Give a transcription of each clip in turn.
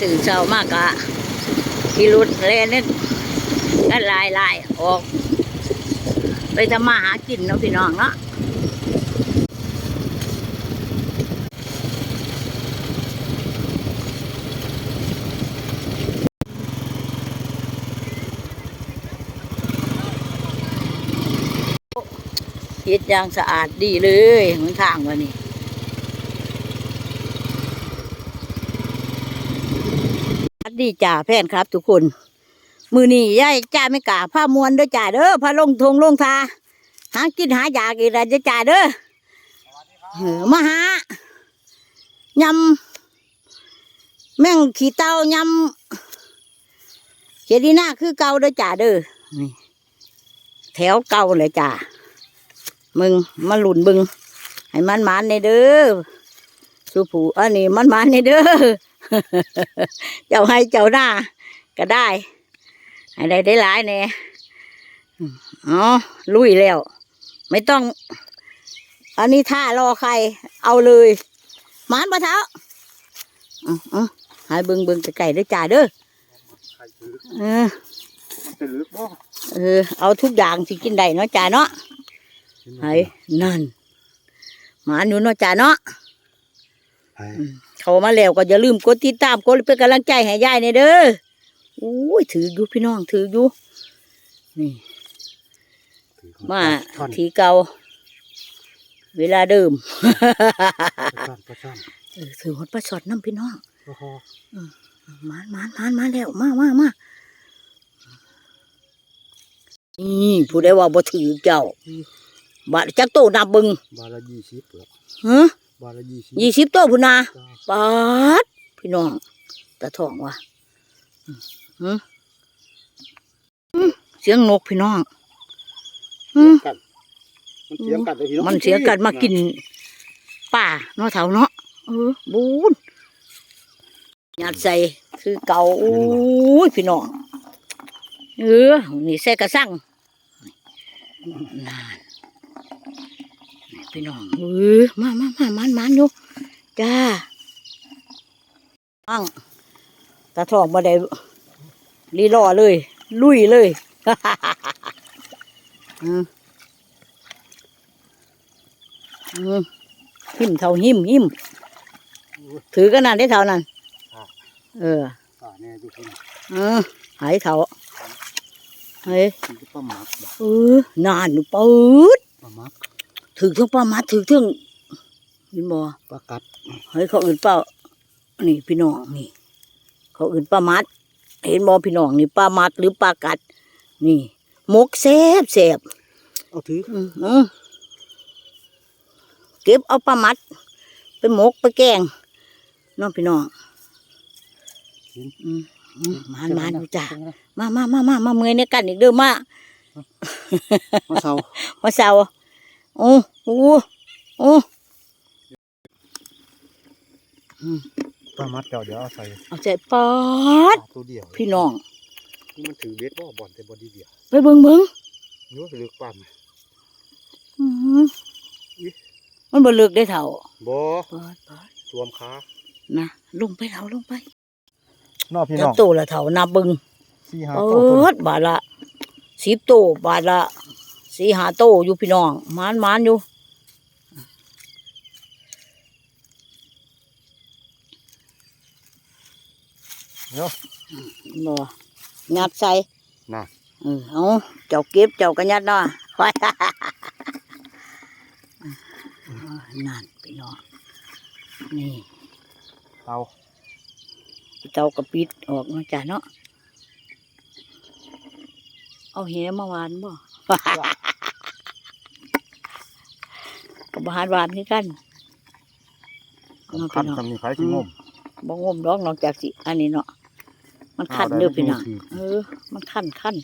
ตื่นเช้ามากะขี่รถเล่นนี่ก็ลายลายออก ไปทำมาหากินเนาะพี่น้องเนาะเฮ็ดอย่างสะอาดดีเลยเหมือนทางวันนี้ สวัส ดีจ่าแฟนครับ ทุกคน มือนี้ยายจ่าไม่กล้าผ้ามวนเด้อจ่าเด้อผ้าลงทงลงทาหากินหาอยากอีกแล้วจ่าเด้อเออมาหายำแม่งขี้เต้ายำเจดีหน้าคือเก่าเด้อจ่าเด้อแถวเก่าเลยจ่ามึงมาหลุนบึงให้มันมันในเด้อสุผูอันนี้มันมันในเด้อ เจ้าให้เจ้าหน้าก็ได้ให้ได้ได้หลายแน่อืมอ๋อลุยแล้ว ไม่ต้อง อันนี้ท่ารอใคร เอาเลยหมานปะเท้าอ๋ออให้เบิงเบิงไก่ๆเด้อจ่าเด้อใครถือเออจะลึกบ่เออ เอาทุกอย่างที่กินได้เนาะจ่าเนาะไห้นั่นหมานอยู่เนาะจ่าเนาะไอ้ เข้ามาแล้วก็อย่าลืมกดติดตามกดเป็นกำลังใจให้ยายเนี่ยเด้ออุ้ยถืออยู่พี่น้องถืออยู่นี่ถือมาช่อนทีเก่าเวลาเดิมปลาช่อนปลาช่อนเออถือหดปลาสดน้ำพี่น้องโอ้โหมานมานมานมาแล้วมามามานี่ผู้ใดว่าบ่ถือเจ้าบาดจักโตนับเบึงบาทละยี่สิบเหรอฮะ บาทละยี่สิบยี่สิบโตพุ่นนาจ้าปาดพี่น้องตาทองว่ะอืมอืมอืมเสียงนกพี่น้องอืมกันมันเสียงกันเลยพี่น้องมันเสียกันมากินป่าเนาะเถาเนาะเออบูนหยาดใส่คือเก่าโอ้ยพี่น้องเออนี่ใส่กระสังนานนี่ พี่น้องเออมามามามันมันอยู่จ้าอังตาทองมาได้รีรอเลย ลุยเลยอืมอืมหิมเท่าหิมหิมถือกันนั่นได้เท่านั้นเอออ่าแน่ดูพี่น้องเออหายเท่าเฮ้ยปลาหมักเออนานหนูปืดปลาหมัก ถือทั้งปลามัดถือทั้งเห็นบ่ปลากัดเฮ้ยเขาอื่นเปล่านี่พี่น้องนี่ เขาอื่นปลามัด เห็นบ่พี่น้องนี่ปลามัดหรือปลากัด นี่หมกแซ่บแซ่บเอาถืออืมอืมเก็บเอาปลามัด ไปหมกไปแกงน้องพี่น้องอืมอืมมานมานอยู่จ้ามามามามามาเมื่อยในกันอีกเด้อมามาเซามาเสา โอ้โหโอ้ปลามัดเดี๋ยวเดี๋ยวเอาใส่เอาใจปอดปลาตัวเดียวพี่น้องนี่มันถือเบ็ดบ่บ่อนแต่บ่ดีเดียวไปเบิ่งเบิ่งนู้นลึกปั๊มอื้อหือมันบ่เลิกได้เท่าบ่ปอดปอดรวมขานะลงไปเท่าลงไปนอกพี่จัน้บองโตละเท่านับเบิ่งสี่ห้าเอตัวตัวอดบาทละสิบโตบาทละ สี่หาโตอยู่พี่น้องมานมานอยู่เนาะบ่งัดใส่น่ะเออเอาเจ้าเก็บเจ้าก็ยัดเนาะไปนั่นพี่น้องนี่เตาเจ้ากระปิดออกมาจ้ะเนาะเอาเหี้มาวานบ่ กับบหารหวานนี่กันเอาคันพี่น้องทำนี่ไผสิงมบ่งมดอกนอกจากสิ อันนี้เนาะ มันคันเอาได้เด้อพี่น้องดูสิเออ มันคันคัน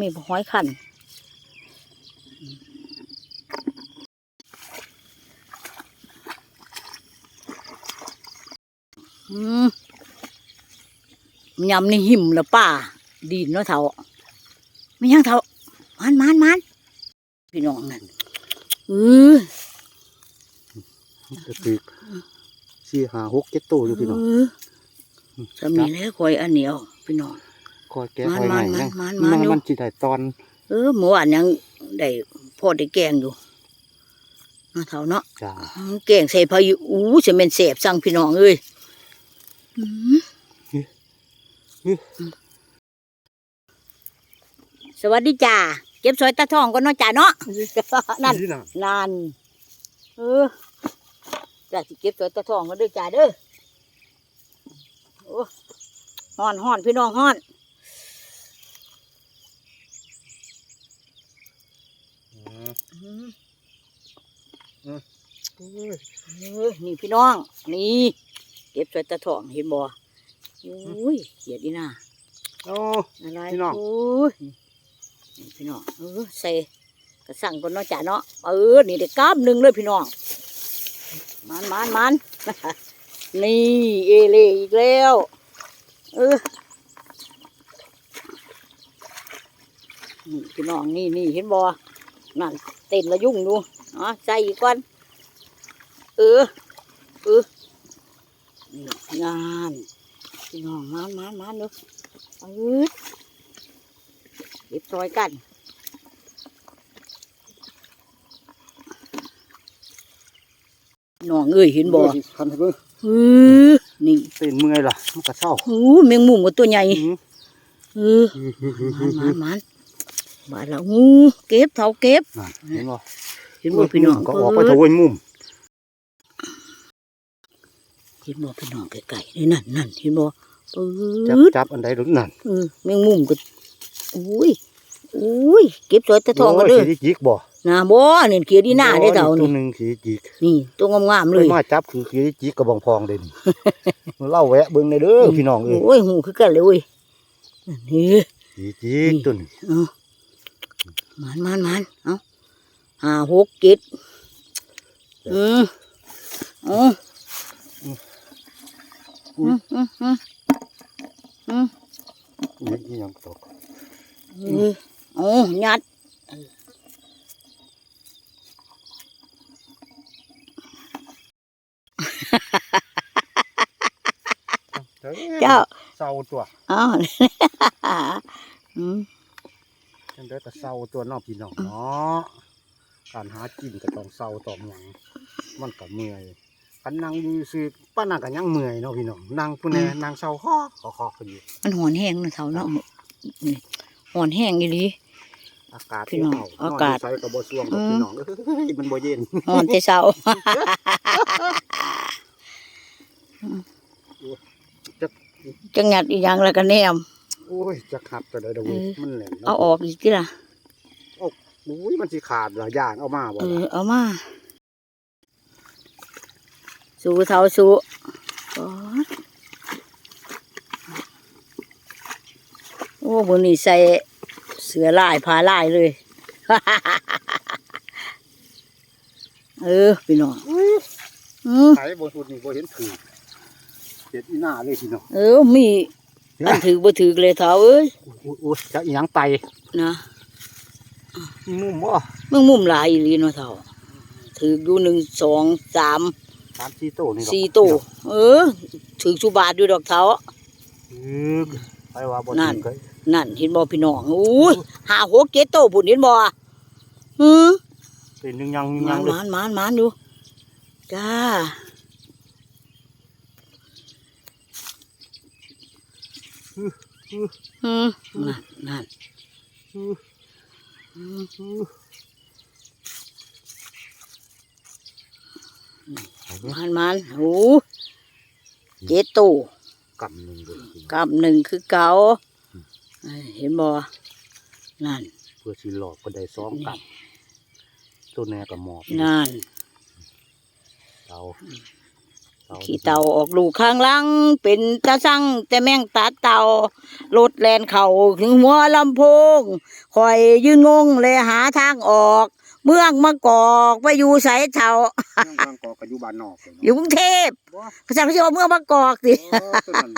มีบ่ห้อยคันอืมยำนี่หิมแล้วป้า ดีนเนาะเท่าไม่ยังเท่ามันมันมัน พี่น้องนั่นเออจะตึกสี่ห้าหกเจ็ดตัวอยู่พี่น้องเออสำนีแล้วคอยอันเหนียวพี่น้องคอยแก้มันคอยใหม่มันยังมันมันมันอยู่มันจิได้ตอน เออเมื่อวานยังได้พอได้แกงอยู่มาเท่าเนาะจ้าอืมแกงใส่พายุอู้จะเป็นเสบสั่งพี่น้องเอ้ยอืมสวัสดีจ้าเก็บซอยตาทองก่อนเนาะจ้าเนาะนั่นนี่น่ะนานเออจ้าสิเก็บตัวตะทองก็เด้อจ้าเด้อโอ้ฮ้อนฮ้อนพี่น้องฮ้อนอืมอืมโอ้ยเออนี่พี่น้อง นี่เก็บตัวตะทองเห็นบ่อุ้ยเขียดดีน่าโอ้อะไรพี่น้องโอ้ยนี่ พี่น้องเออใส่กระสั่งก่อนเนาะจ้าเนาะเออนี่ได้กล้ามหนึ่งเลยพี่น้องมันมันมันนี่เอเลอีกแล้วเออนี่พี่น้องนี่นี่เห็นบ่นั่นเต้นละยุ่งดูอ๋อใส่อีกก่อนเออเออนี่งานพี่น้องมันมันมันดูเออ เก็บซอยกันน้องเอ้ยเห็นบ่คันให้เบิ่งเออนี่เป็นเมื่อยล่ะมันก็เศร้าโอ้แมงมุมกับตัวใหญ่อืมเออมันมันมันบาดละงูเก็บเท่าเก็บนั่นเห็นบ่เห็นบ่พี่น้องก็ออกไปเโถยมุมเห็นบ่พี่น้องไก่ๆนี่นั่นนั่นเห็นบ่เอจับอจับอันใดหรือนั่นเออแมงมุมก็ อุ้ยอุ้ยเก็บตัวตะทองก็เด้อโยสีจิกบ่นะบ่นี่เขียดีหน้าได้อเท่าตัวนี่หนึงสีจิกนี่ตัวงามๆเลเลยยมาจับคือสีจิกกระบองพองเด่นเล่าแวะเบิ่งได้เด้อพี่น้องเอ้ยโอ้ยหูคือกันเลยเว้ยนี่สีจิกตัวนี้เอามันมันมันเอาห้าหกเจ็ดอืมเอาอืมอืมอืมอืมนี่อีหยังตกอืม เอายัดเจ้าเศร้าตัวเอาอืมจังได้ก็เศร้าตัวเน้องพี่น้องเนาะการหากินก็ต้องเศร้าต้องหยังมันก็เมื่อยคันนั่งอยู่ซื่อป้านั่งก็ยังเมื่อยเนาะพี่น้องนั่งผู้แน่นั่งเศร้าฮอกขอขอคนอยู่มันหอนแห้งนะเท่าเนาะนี่ หอนแห้งอีหลี อากาศพี่น้องเอากาศ นนยู่ใส่ก็บ่ซ่วงดอกอืมพี่น้องเอ้ยมันบ่เย็นหอนแต่เช้า จังหยัดอีหยังแล้วก็แนม โอ้ยจะขัดก็ได้ดอกเว้ยเออ มันแหลมเอาออกอีกทีละโอ้ยมันสิขาดเหรอย่างเอามาบ่เออล่ะเอามาสู้เท่าสู้โอ๊ย โอ้บนนี้ใส่เสือลายผ้าลายเลย เออพี่น้องอุ้ยอืมไผบ่สุดนี่บ่เห็นถือเห็ดอีหน้าเลยพี่น้องเออมีอันถือบ่ถือเลยเท่าเอ้ยอุ้ยอุ้ยจะอีหยังไตนะมีมุมบ่มึงมุมหลายอีหลีเนาะเท่าถืออยู่หนึ่งสองสามสามสี่โตนี่ดอกสี่โตวเออถือสุบาทอยู่ดอกเท้าอือไปว่าบ่นั่นถึงก็ นั่นเห็นบ่พี่น้องอู้ยหาหัวเกตโตพุ่นเห็นบ่หือเป็นยังยังหยัมางนเลยหมานหมานหมานอยู่จ้าอืมนั่นนั่นอืออืมอือหมานหมานโอ้เกตโตกำหนึงเลยพี่น้องกับหนึ่งคือเก่า เห็นบ่นั่น เพื่อสิหลอกก็ได้สองกับตัวแน่ก็หมอบนั่นเตาเตาขี้เต่าออกลูกข้างหลังเป็นตาสั่งแต่แม่งตาเต่ารถแลนเข่าถึงหัวลำโพงคอยยืนงงเลยหาทางออก เมืองมะกอกไปอยู่ไสเท่ายังบางกอกก็อยู่บ้านนอกเลยอยู่กรุงเทพบ่ภาษาเขาจะว่าเมืองมะกอกสิโอ้ตัวนั้น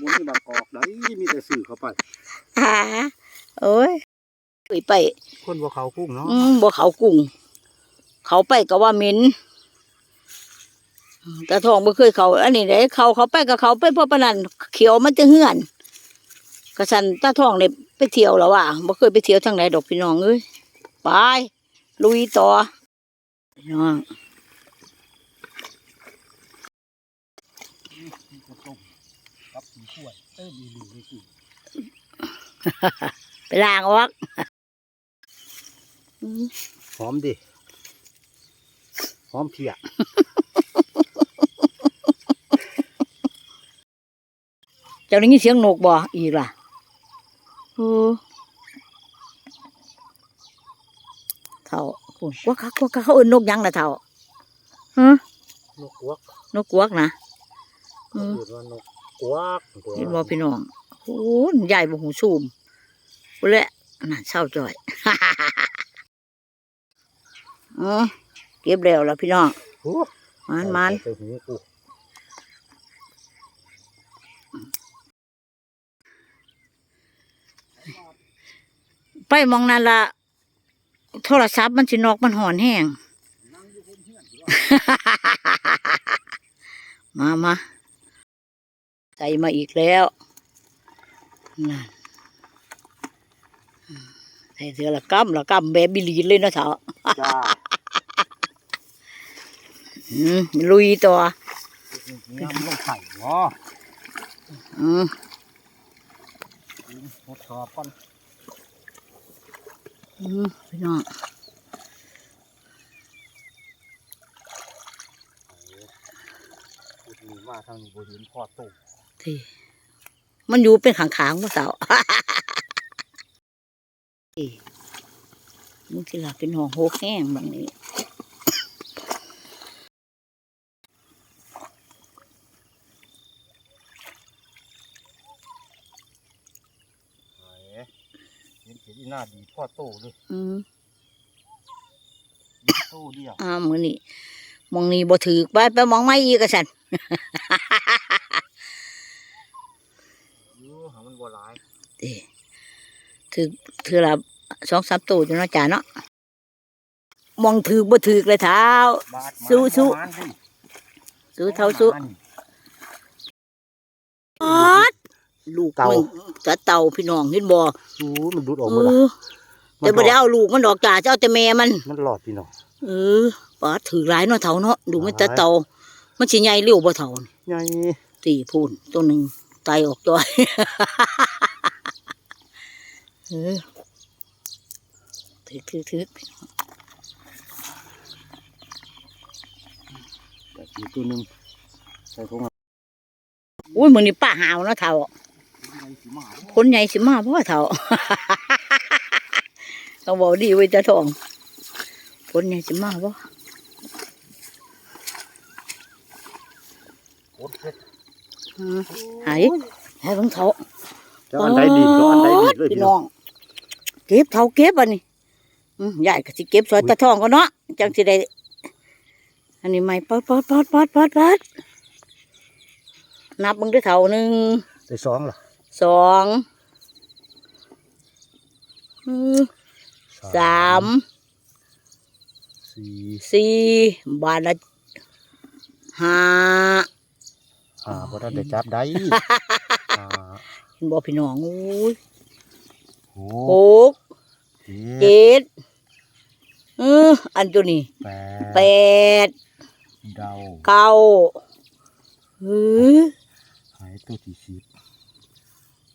บ่มีบางกอกได้มีแต่ซื้อเข้าไป หาโอ้ยไปไปคนบ่เขาคุ้งเนาะอืมบ่เขากุ้ง เขาไปก็ว่าเหม็นตาทองบ่เคยเขาอันนี้ได้เขาเขาไปกับเขาไปเพราะปานนั้นเขียวมันจะเหือนกระสันตาทองเลยไปเที่ยวแล้วว่ะบ่เคยไปเที่ยวทางไหนดอกพี่น้องเอ้ยไปลุยต่อพี่น้องก็ต้มกับผีขวดเอ้ยมีหลีเลยสิ ไปล้างออกอืมหอมดิหอมเพียเจ้าได้ยินเสียงนกบ่อีกล่ะโอ้เท่าปุ่นกวักคักกวักคักเขาเอิ้นนกหยังล่ะเท่าฮะนกกวักนกกวักนะอืมเรียกว่านกกวักเห็นบ่พี่น้อง โอ้ยใหญ่บ่หูซูมพุ่นแหละน่ะเศร้าจ่อยอ๋อเก็บแล้วล่ะพี่น้องโอ้มันมันใส่หูกูไปมองนั่นละโทรศัพท์มันสินอกมันหอนแห้งมามาใส่มาอีกแล้ว นั่นใส่เสือละกำละกำแบบบิลีนเลยเนาะเถอะจ้าอืมลุยต่อน้ำลงไข่เนาะอืมหดชอบก่อนอืมพี่น้องพูดมีมาทางนี้บริเวณพ่อตุ่มที่ มันอยู่เป็นขางๆพ่อสาวที่มึงสิลาเป็นห้องโฮกแห้งบางนี้ไหนเห็นเห็นอีหน้าดีพ่อโตเลยอืมดีโตเดียวอ่ามือนี่มองนี่บ่ถือไปไปมองไม่อีกกะสัน อยู่หามันบัวลาย เด้ ถือถือละสองสามตัวอยู่เนาะจ้าเนาะมองถือบ่ถือเลยเท้าบาดหมาสู้สู้ประมาณสิสู้เท้าสู้ประมณออดลูกมึงจะเต่าพี่น้องเห็นบ่สู้มันดูดออกเอหมดละอแต่บ่ได้เอาลูกมันดอกจ้าเจ้าแต่แม่มัน มันหลอดพี่น้องเออปาดถือหลายเนาะเท่าเนาะดูมันจะเต่ามันสิใหญ่เร็วบ่เท่านี่ใหญ่ตีพูนตัวหนึ่งไตออกจ้อย เออถือถือถือแต่อีกตัวหนึ่งใส่ถุงอะอุ้ยมึงนี่ป้าหาวเนาะเท่าใหญ่สิมาคนใหญ่สิมาเพราะว่าเท่าเขาบอกดีไว้จะทองคนใหญ่สิมาเพราะโคตรเผ็ดอืมหายหายของเท่าแล้วอันใดดีก็อันใดดีเลยพี่น้องเก็บเท่าเก็บอันนี้อืมใหญ่ก็สิเก็บซอยตะทองก็เนาะจังสิได้อันนี้ไม่ปอดปอดปอดปอดปอดปอดนับมึงด้วยเท่าหนึ่งได้สองเหรอสองอืมสามสี่สี่บาทละห้าอ่าพอท่านได้จับได้อ่าเห็นบ่พี่น้องโอ้ยหหกก เจ็ดเจ็ดเอออันตัวนี้แปแปดดเดาเก้าเออหายตัวที่สิบ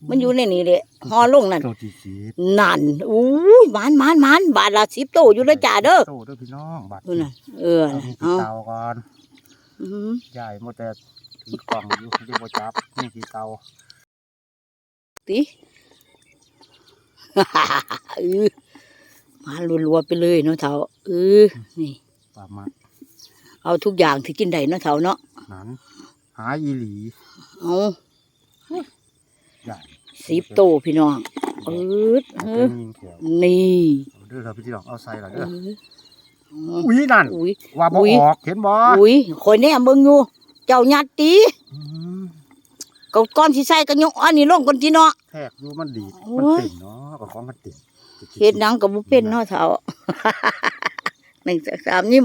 มันอยู่ในนี้เลยหอลงนั่นตัวที่สิบนั่นอู้ยหมันหมันหมันบาทละสิบโตอยู่แล้วจ้าเด้อโตเด้อพี่น้องบัดเออน่ะเออเอาน่ะที่เอาเตาก่อนอืมใหญ่หมดแต่ถือกล่องอยู่เดี๋ยวบ่จับนี่ที่เตาติเออ มารัวๆไปเลยเนาะเฒ่าเออนี่ปลามัดเอาทุกอย่างที่กินได้เนาะเฒ่าเนาะนั้นหาอีหลีเอาใหญ่สิบโตพี่น้องเออเอเอาอเป็นยิงแถวนี่เอาเด้อเราพี่น้องเอาใส่ละเอเด้อออุ้ยนั่นอุ้ยว่าบ่อุ๊ยออกเห็นบ่อุ้ยคอยแน่เบิ่งอยู่เจ้ายัดตีอืมก็ก้อนสิใส่ก็ยกอันนี้ลงก่อนทีเนาะแทกอยู่มันดีดโอ้มันยติ่นเนาะ กับของมันติ่นเฮ็ดหนังก็บ่เป็นเนาะเฒ่าหนึ่งสามนี่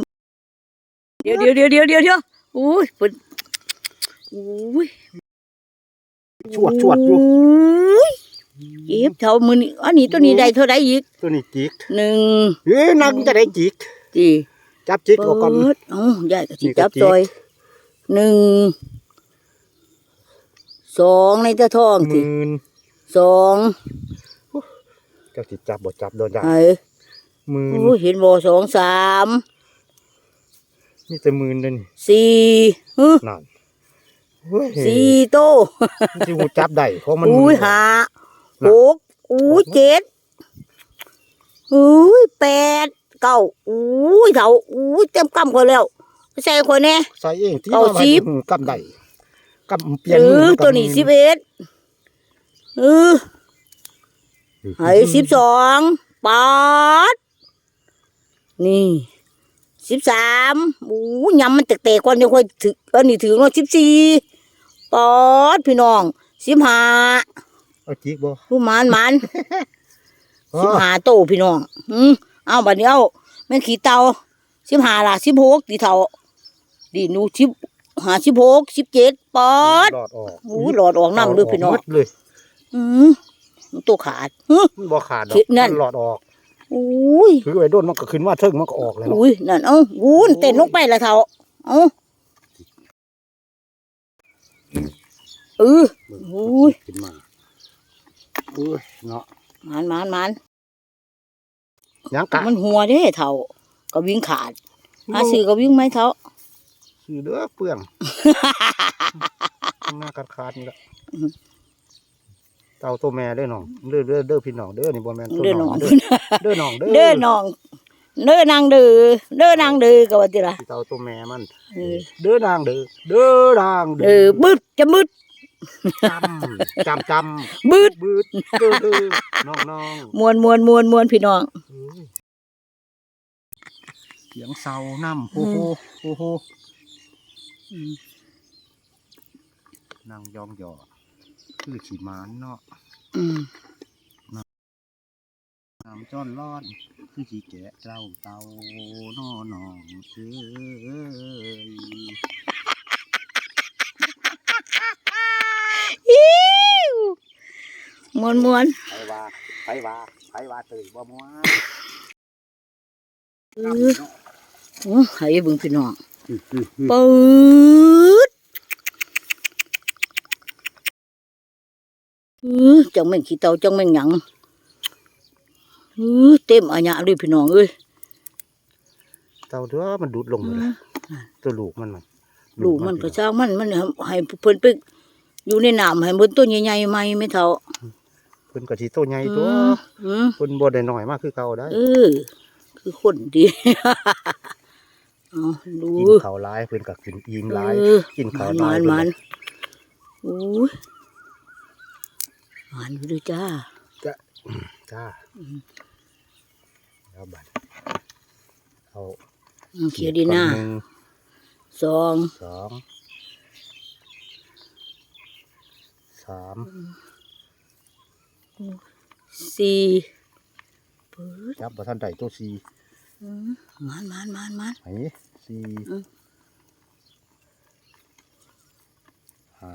เดี๋ยวเดี๋ยวเดี๋ยวเดี๋ยวเดี๋ยวเดี๋ยวอุ้ยเพิ่นอุ้ยชวดชวดอยู่อุ้ยเก็บเท่ามือนี่อันนี้ตัวนี้ได้เท่าไรอีกตัวนี้จิกหนึ่งเอ้ยนังจะได้จิกสี่จับจิกออกก่อนเปิดเอ้ายายก็สิกจับจอยหนึ่งสองในตะทองหสิสอง เจ้าสิจับบ่จับโดนได้ไอ้หมื่นโอ้ยเห็นบ่สองสามนี่แต่หมื่นเด้อนี่สี่ฮึนั่นเฮ้ยสี่โตมันสิหูจับได้เพราะมันอุ้ยหาหกอุ้ยเจ็ดอุ้ยแปดเก้าอุ้ยเท่าอุ้ยเต็มกำคนแล้วใส่คนแน่ใส่เองที่เอาว่าไว้สิบหูกำได้กำเปลี่ยเอนมือมันก็ตัวนี้มืสิบเอ็ดเออ ไอ้สิบสองปอดนี่สิบสามอู้ยำมันแตกๆก่อนเดี๋ยวค่อยถืออันนี้ถือว่าสิบสี่ปอดพี่น้องสิบห้าเอาจิกบ่ผู้หมานหมานอ๋อสิบห้าโตพี่น้องอืมเอาบัดนี้เอาแม่นขี่เตาสิบห้าล่ะสิบหกดีเท่าดีหนูสิบห้าสิบหกสิบเจ็ดปอดหลอดออกอู้หลอดออกน้ำเลยพี่น้องหมดเลยอืม มันตัวขาดฮึมันบ่ขาดดอกคิดนั่น มัหลอดออกอุ้ยถือไว้โดนมันก็ขึ้นมาเทิงมันก็ออกเลยเนาะอุ้ยนั่นเอ้าวูนเต้นลงไปละเท่าเอ้าเออ อุ้ย ขึ้นมาอุ้ยเนาะหมันหมันหมันยังกะมันหัวเด้เท่าก็วิ่งขาดอาซื้อก็วิ่งไหมเท่าซื้อเด้อเปลือง หน้าขาดขาดนี่ละอืม เต่าตัวแม่เด้อน้องเด้อเด้อเด้อพี่น้องเด้อนี่บ่แม่นตัวเด้อน้องเด้อเด้อน้องเด้อเด้อน้องเด้อนางเด้อเด้อนางเด้อก็ว่าติล่ะเต่าตัวแม่มัน เออเด้อนางเด้อเด้อนางเออบึดจะบึดจำจำจบึดำบืดเด้อเด้อน้องน้องมวนมวนมวนมวนพี่น้อง เอ้ยเสียงเสาน้ำโอ้โหโอ้โหนางยองหยอ คือขี่มานเนาะอืมน้ำจ้อนร้อนคือขี่แกะเจ้าเตาน้อน้องเอ้ยอิ๊วมวนมวนไปว่าไปว่าไปว่าตื่นบ่มัวเออโอ้ให้เบิ่งพี่น้องอืออืออือปืดเออ จังแม่งขี้เตาจังแม่งหยังเออเต็มอัญญะเลยพี่น้องเอ้ยเต่าเด้อมันดูดลงเลยตัวลูกมันน่ะลูกมันก็ช่างมันมันให้เพิ่นไปอยู่ในน้ำให้เพิ่นตัวใหญ่ๆใหม่ไม่เท่าเพิ่นก็สิโตใหญ่อืตัวมอืมเพิ่นบ่ได้น้อยมากคือเก่าได้เออคือคนดีเอาดูกินข้าวหลายเพิ่นก็กินอิ่มหลายเออกินข้าวหหลายมันเพิ่มันนโอ้ย หมันอยู่ด้วยจ้า จ้าอืมแล้วบัดเอาอืมเขียดีหน้าหนึ่งสองสองสามสี่จับบ่ทันได้ตัวสี่อืมหมันหมันหมันหมันไหนสี่อืมห้า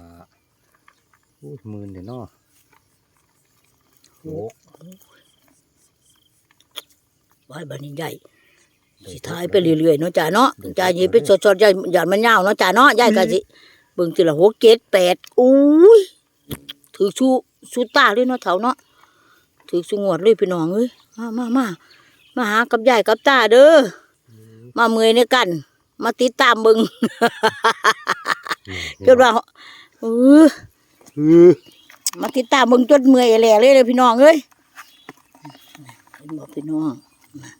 อุ้ยหมื่นเดี๋ยวเนาะ หกไว้บันนี้ใหญ่สิท้ายไปเรื่อยๆเนาะจ้าเนาะจ้าอย่าไปสดๆอย่าอย่ามันยาวเนาะจ้าเนาะยายก็สิเบิ่งทีละหกเจ็ดแปดอุ้ยถือชูชูตาเลยเนาะเถาเนาะถือชูงวดเลยพี่น้องเอ้ยมามามามาหากับยายกับตาเด้อมาเมื่อยในกัน มาติดตามเบิ่งจนว่าเออเออ มาติดตามเบิ่งจนเมื่อยแหล่เลยเลยพี่น้องเอ้ยเห็นบอกพี่น้องน่ะ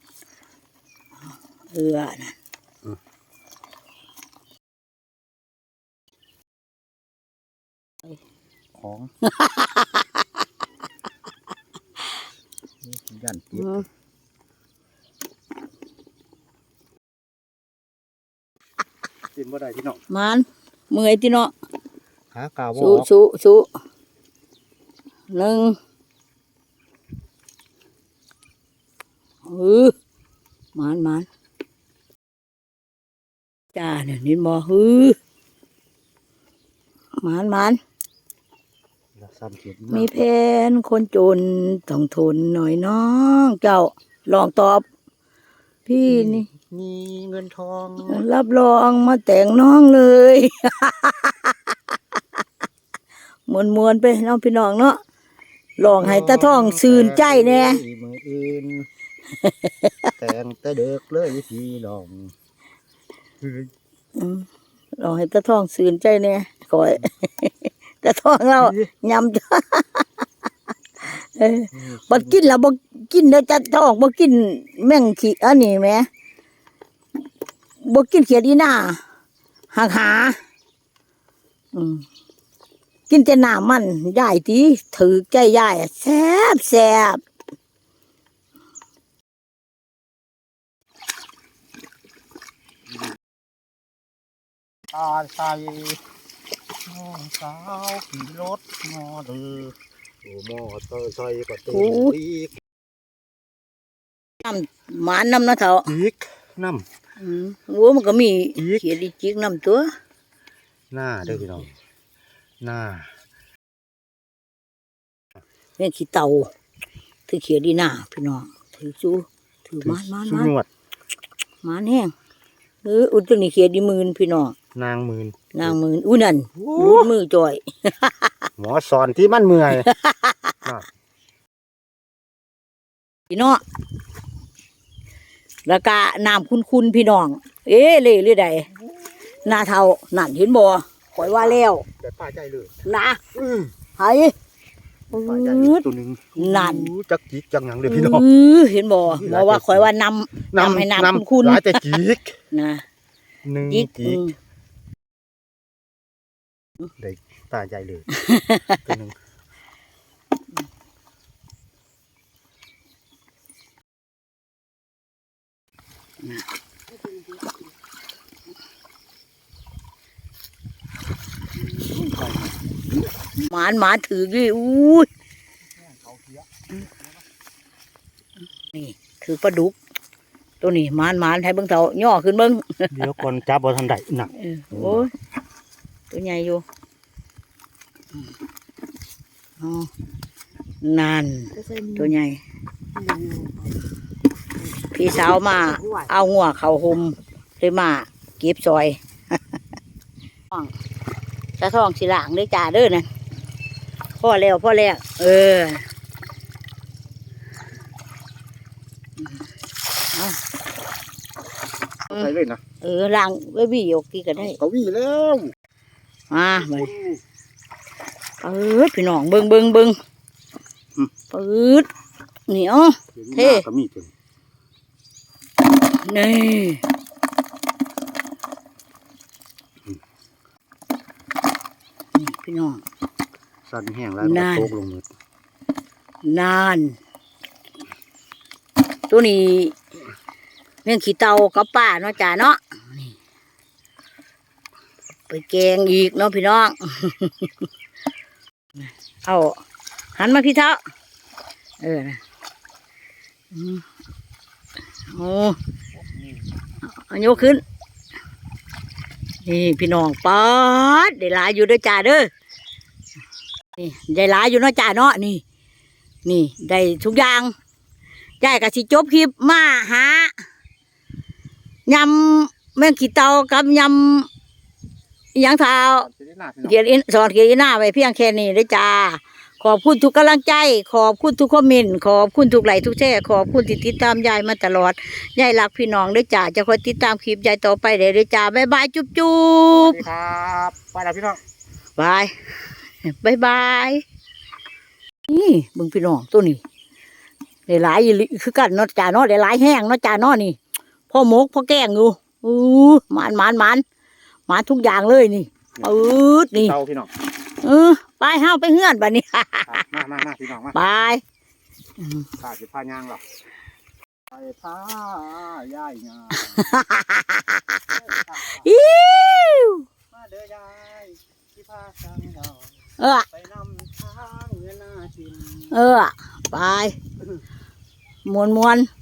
เออนะของยันเจ็บอืมกินบ่ได้พี่น้องมันเมื่อยที่เนาะหากาวบ่สู้ออกสู้สู้ หนึ่งเออมันมันจ้าเนี่ยนินมอฮือหมานหมานแล้วซ้ำเข็มมีแผนคนจนต้องทนหน่อยน้อง เจ้าลองตอบ พี่นี่มีเงินทอง รับรองมาแต่งน้องเลยมวนมวนๆไปน้องพี่น้องเนาะ ลองให้ตาท่องซื่นใจแน่มืออื่นแต่งแต่เด็กเลยพี่น้องอืมลองให้ตาท่องซื่นใจแน่ก่อยตาท่องเรายำจ้าเออบ่กินแล้วบ่กินเด้อจัดท้องบ่กินแม่งขี้อันนี้แหมบ่กินเขียดอีหน้าหักหา อืม กินแต่น้ำมันยายติถือใจยายอะแซ่บแซ่บตาใส่น้องสาวขี่รถมอเตอร์โอ้มอเตอร์ใส่ก็เต็มอีกน้ำหมานน้ำนะเถาอีกน้อืมโอ้มันก็มีอีกเขียดอีจิกน้ำตัวำหน้าเด้อพี่น้อง หน้าแม่งขี้เต่าถือเขียดอีหน้าพี่น้องถือจูถือหมานหมานหสุมานนวดหมานแห้งเอออุดตัวนี้เขียดอีหมื่นพี่น้องนางหมื่นนางหมื่นอู้นั่นรูดมือจ่อย หมอสอนที่มันเมื่อยน่ะพี่น้องแล้วก็น้ำคุณๆพี่น้อง เอ๊ะเลยหรือใดหน้าเทานั่นเห็นบ่ ข่อยว่าแล้วแต่ป้าใจเลยนะอือไห้ป้าใจอืดตัวหนึ่งนั่นอู้จักจิกจังหยังเลยพี่น้องอือเห็นบ่บอกว่าข่อยว่านำนำให้น้ำคุ้นๆหลายแต่จิกนะหนึ่งยิกจิอืกมได้ตาใจเลยตัวหนึ่ง หมานหมาถือดิอุ้ยนี่ถือปลาดุก ตัวนี้หมานหมานให้เบิ่งเท่าย่อขึ้นเบิ่งเดี๋ยวก่อนจับบ่ทันได้หนักเออโอ้ยตัวใหญ่อยู่อ๋อนั่นตัวใหญ่ พี่สาวมา เอาหัวเขาหุมเลยมาเก็บซอย ตะทองสิหลางเด้อจ่าเด้อนะพ่อแล้วพ่อแล้ว เออเอาใส่เลยนะเออล้างไว้บีออกกี่ก็ได้เขาวิ่งแล้วมาไปเปิดพี่น้องเบิงเบิงเบิงเปิดเหนียวเท่ก็มีตัวนี่ นี่พี่น้อง สั่นแห้งแล้วนั่ก็นโตกลงหมดนาน ตัวนี้เรื่องขี้เตากับป้าเนาะจ้าเนาะนี่ไปแกงอีกเนาะพี่น้อง เอาหันมาพี่เท้าเออนะอืมโอ้เอายกขึ้น นี่พี่น้องป๊าดได้หลายอยู่เด้วยจ้าเด้อ นี่ได้หลายอยู่เนาะจ้าเนาะนี่ นี่ได้ทุกอย่างยายก็สิจบคลิปมาหายำแมงขีเตากับยำอิหยังเท้าจะได้หน้าพี่น้องเกียรติสอนเกียรติหน้าไว้เพียงแค่นี้เลยจ้า ขอบคุณทุกกำลังใจ ขอบคุณทุกคอมเมนต์ขอบคุณทุกไลค์ทุกแชร์ขอบคุณที่ติดตามยายมาตลอดยายรักพี่น้องด้วยจ้าจะคอยติดตามคลิปยายต่อไปเดี๋ยวด้วยจ้าบ๊ายบายจุ๊บจุ๊สวับสดีครับไปแล้วพี่น้องบาย บายบายนี่มึงพี่น้องตัวนี้ได้หลายอีหลีคือกันเนาะจ้าเนาะได้หลายแห้งเนาะจ้าเนาะนี่พ่อหมกพ่อแกงอยู่อู้หมานหมานหมานหมานทุกอย่างเลยนี่ปืดนี่เตาพี่น้องเออไปเฮาไปเฮือนบัดนี้ครับมามามาพี่น้องมาไปข้าจะพายางหรอไปพายายงาอิ้วมาเด้อยายที่พาสังเรา เออ ไปนำทางเงินหน้าชิน เออ ไป มวนมวนๆ